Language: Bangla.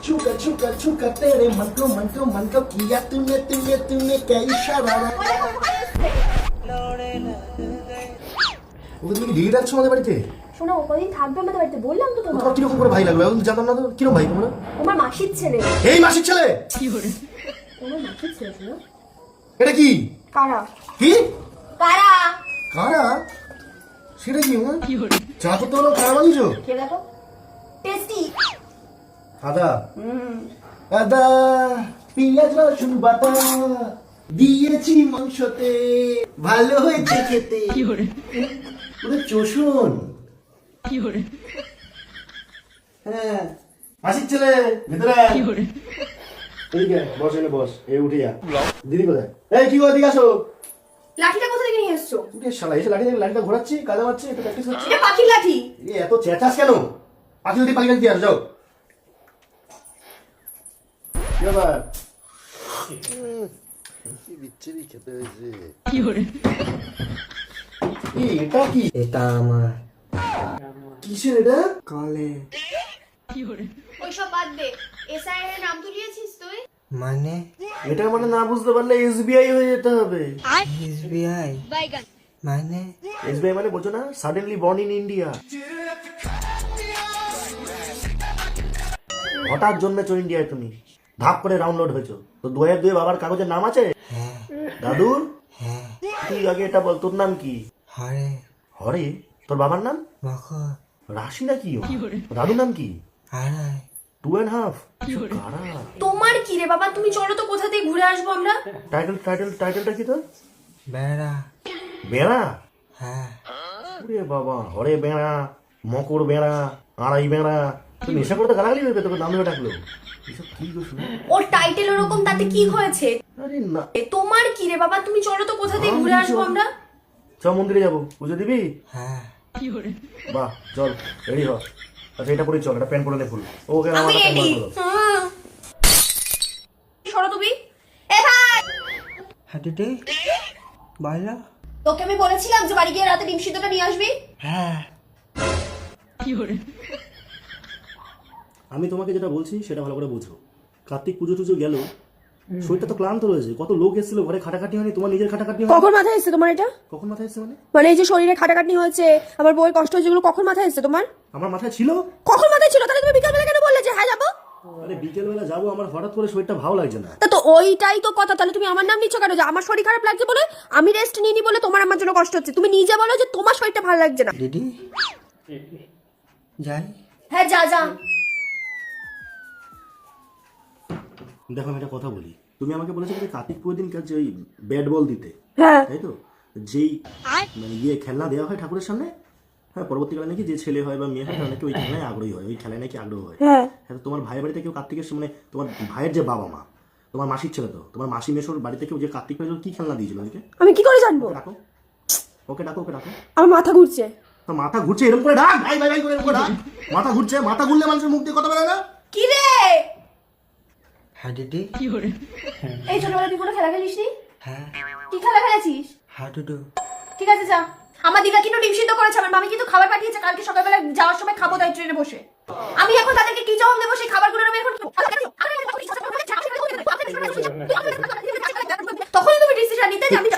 छुका छुका छुका तेरे मन को मन को मन को किया तूने तूने तूने क्या इशारा ওকে তুমি কি ডিগ্রি রাখছো আমাদের বাড়িতে শোনো ও কদিন থাকবে আমাদের বাড়িতে বললাম তো তোমার তোমার কিরকম করে ভাই লাগলো এখন জানতাম না তো কিরকম ভাই তোমরা তোমার মাসির ছেলে এই মাসির ছেলে তোমার মাসির ছেলে শোনো এটা কি কারা কি কারা কারা সেটা কি মা চা করতে হলো কারা বানিয়েছো কে দেখো টেস্টি আদা আদা পেঁয়াজ রসুন বাটা দিয়েছি মাংসতে। ভালো হয়েছে খেতে। ওরে চোষণ হ্যাঁ। মাসির ছেলে ভেতরে। এদিকে আয়, বস এনে বস এই উঠে যা। দিদি কোথায়? এই কি গো এদিকে আসো? লাঠিটা কোথা থেকে নিয়ে এসছো? উঠে শালা এসে লাঠি লাঠিটা ঘোরাচ্ছি কাজে মারছি একটু প্র্যাকটিস হচ্ছে। এটা পাখির লাঠি? এ এত চেঁচাস কেন? পাখি যদি পাখি দিয়ে আসো যাও। কি কি বিচ্ছিরি খেতে হয়েছে কি এটা কি এটা আমার কিসের এটা কলে ওইসব বাদ দে এসআই এর নাম তুলিয়েছিস তুই মানে এটা মানে? না বুঝতে পারলে এসবিআই হয়ে যেতে হবে এসবিআই মানে এসবিআই মানে বোঝো না? সাডেনলি বর্ন ইন ইন্ডিয়া হঠাৎ জন্মেছো ইন্ডিয়ায় তুমি। ধাপ করে রাউন্ড লোড হয়েছো। তো দু হাজার দুই বাবার কাগজের নাম আছে? হ্যাঁ। দাদুর হ্যাঁ। তুই আগে এটা বল তোর নাম কি? হরে। হরে? তোর বাবার নাম? মকর রাশি না কি দাদুর নাম কি? Two and half. তোমার কি রে বাবা? তুমি চলো তো কোথা থেকে ঘুরে আসব আমরা? টাইটেল টাইটেল টাইটেলটা কি তোর? বেড়া। বেড়া? হ্যাঁ। ওরে বাবা হরে বেড়া মকর বেড়া আড়াই বেড়া। তুই নেশা করতে গালাগালি হয়ে তোকে নাম ধরে ডাকলো। এসব কি গো শুনে? ওর টাইটেল ওরকম তাতে কি হয়েছে? আরে না। এ, তোমার কি রে বাবা? তুমি চলো তো কোথা থেকে ঘুরে আসব আমরা? চ মন্দিরে যাব। পুজো দিবি? হ্যাঁ। বাহ চল রেডি হ। আচ্ছা এটা পরে চল এটা প্যান্ট পরে নে ফুল ওকে আমার আমি রেডি সরো তুমি। এ ভাই! হাঁটুটে বলো তোকে আমি বলেছিলাম যে বাড়ি গিয়ে রাতে ডিম সিদ্ধটা নিয়ে আসবি। হ্যাঁ। আমি তোমাকে যেটা বলছি সেটা ভালো করে বুঝো। কার্তিক পুজো টুজো গেল। শরীরটা তো ক্লান্ত রয়েছে। কত লোক এসেছিল ঘরে খাটাখাটি হয়নি? তোমার নিজের খাটাখাটি হয়নি? কখন মাথায় এসেছে তোমার এটা? কখন মাথায় এসছে মানে? মানে এই যে শরীরে খাটাখাটনি হয়েছে আমার বউয়ের কষ্ট হয়েছে এগুলো কখন মাথায় এসেছে তোমার? আমার মাথায় ছিল? কখন মাথায় ছিল? তাহলে তুমি বিকালবেলা কেন বললে যে হ্যাঁ যাব আরে বিকেলবেলা যাব আমার হঠাৎ করে শরীরটা ভালো লাগছে না। তা তো ওইটাই তো কথা। তাহলে তুমি আমার নাম নিচ্ছ কেন? যে আমার শরীর খারাপ লাগছে বলে আমি রেস্ট নিইনি বলে তোমার আমার জন্য কষ্ট হচ্ছে। তুমি নিজে বলো যে তোমার শরীরটা ভালো লাগছে না। দিদি যাই। হ্যাঁ যা যা। দেখো আমি একটা কথা বলি। তুমি আমাকে বলেছ যে কার্তিক দিন কাছে ওই ব্যাট বল দিতে। হ্যাঁ। তাই তো? যেই মানে ইয়ে খেলনা দেওয়া হয় ঠাকুরের সামনে হ্যাঁ পরবর্তীকালে নাকি যে ছেলে হয় বা মেয়ে হয় নাকি ওই খেলায় আগ্রহী হয় ওই খেলায় নাকি আগ্রহ হয়। হ্যাঁ। হ্যাঁ তোমার ভাইয়ের বাড়িতে কেউ কার্তিকের মানে তোমার ভাইয়ের যে বাবা মা তোমার মাসির ছেলে তো তোমার মাসি মেশোর বাড়িতে কেউ যে কার্তিক পুজোর কি খেলনা দিয়েছিল ওকে আমি কি করে জানব? ডাকো। ওকে ডাকো ওকে ডাকো। আমার মাথা ঘুরছে। তোর মাথা ঘুরছে এরকম করে ডাক! ভাই ভাই ভাই করে এরকম করে ডাক! মাথা ঘুরছে মাথা ঘুরলে মানুষের মুখ দিয়ে কথা বলে না? কি রে? হ্যাঁ দিদি। এই ছোটবেলা তুই কোনো খেলা খেলিস নি হ্যাঁ। কি খেলা খেলেছিস? হ্যাঁ দুদু ঠিক আছে যা। আমার দিদা কিন্তু ডিম সিদ্ধ করেছে আমার মামি কিন্তু খাবার পাঠিয়েছে কালকে সকালবেলা যাওয়ার সময় খাব তাই ট্রেনে বসে। আমি এখন তাদেরকে কি জবাব দেবো সেই খাবারগুলো আমি এখন? তখন তুমি ডিসিশন নিতে জানি